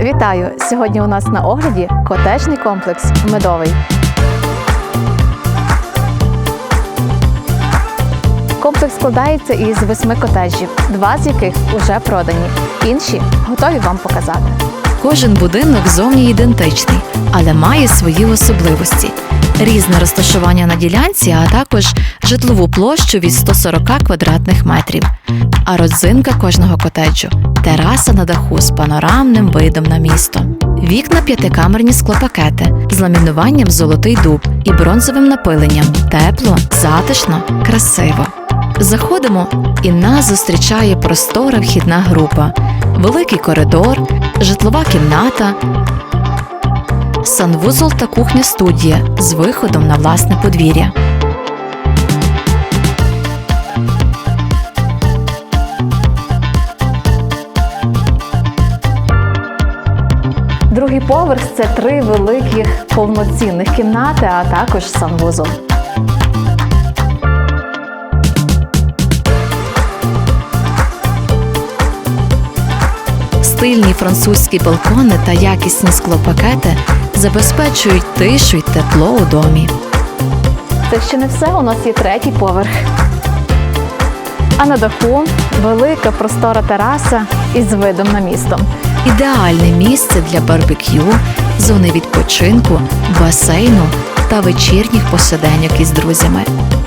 Вітаю! Сьогодні у нас на огляді котежний комплекс медовий. Комплекс складається із восьми котеджів, два з яких уже продані. Інші готові вам показати. Кожен будинок зовні ідентичний, але має свої особливості. Різне розташування на ділянці, а також житлову площу від 140 квадратних метрів. А родзинка кожного котеджу тераса на даху з панорамним видом на місто. Вікна п'ятикамерні склопакети з ламінуванням золотий дуб і бронзовим напиленням. Тепло, затишно, красиво. Заходимо, і нас зустрічає простора вхідна група, великий коридор, житлова кімната, санвузол та кухня студія з виходом на власне подвір'я. Другий поверх це три великих повноцінних кімнати, а також санвузол. Стильні французькі балкони та якісні склопакети забезпечують тишу й тепло у домі. Це ще не все. У нас є третій поверх. А на даху велика простора тераса із видом на місто. Ідеальне місце для барбекю, зони відпочинку, басейну та вечірніх посиденьок із друзями.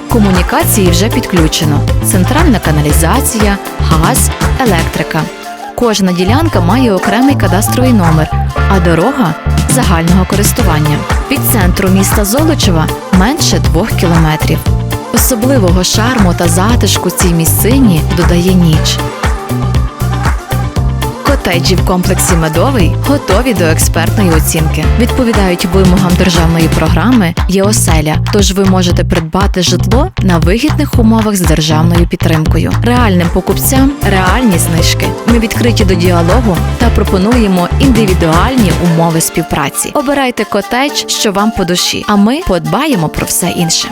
Комунікації вже підключено: центральна каналізація, газ, електрика. Кожна ділянка має окремий кадастровий номер, а дорога загального користування. Від центру міста Золочева менше двох кілометрів. Особливого шарму та затишку цій місцині додає ніч. Котеджі в комплексі медовий готові до експертної оцінки. Відповідають вимогам державної програми ЄОСЕЛЯ, тож ви можете придбати житло на вигідних умовах з державною підтримкою. Реальним покупцям реальні знижки. Ми відкриті до діалогу та пропонуємо індивідуальні умови співпраці. Обирайте котедж, що вам по душі, а ми подбаємо про все інше.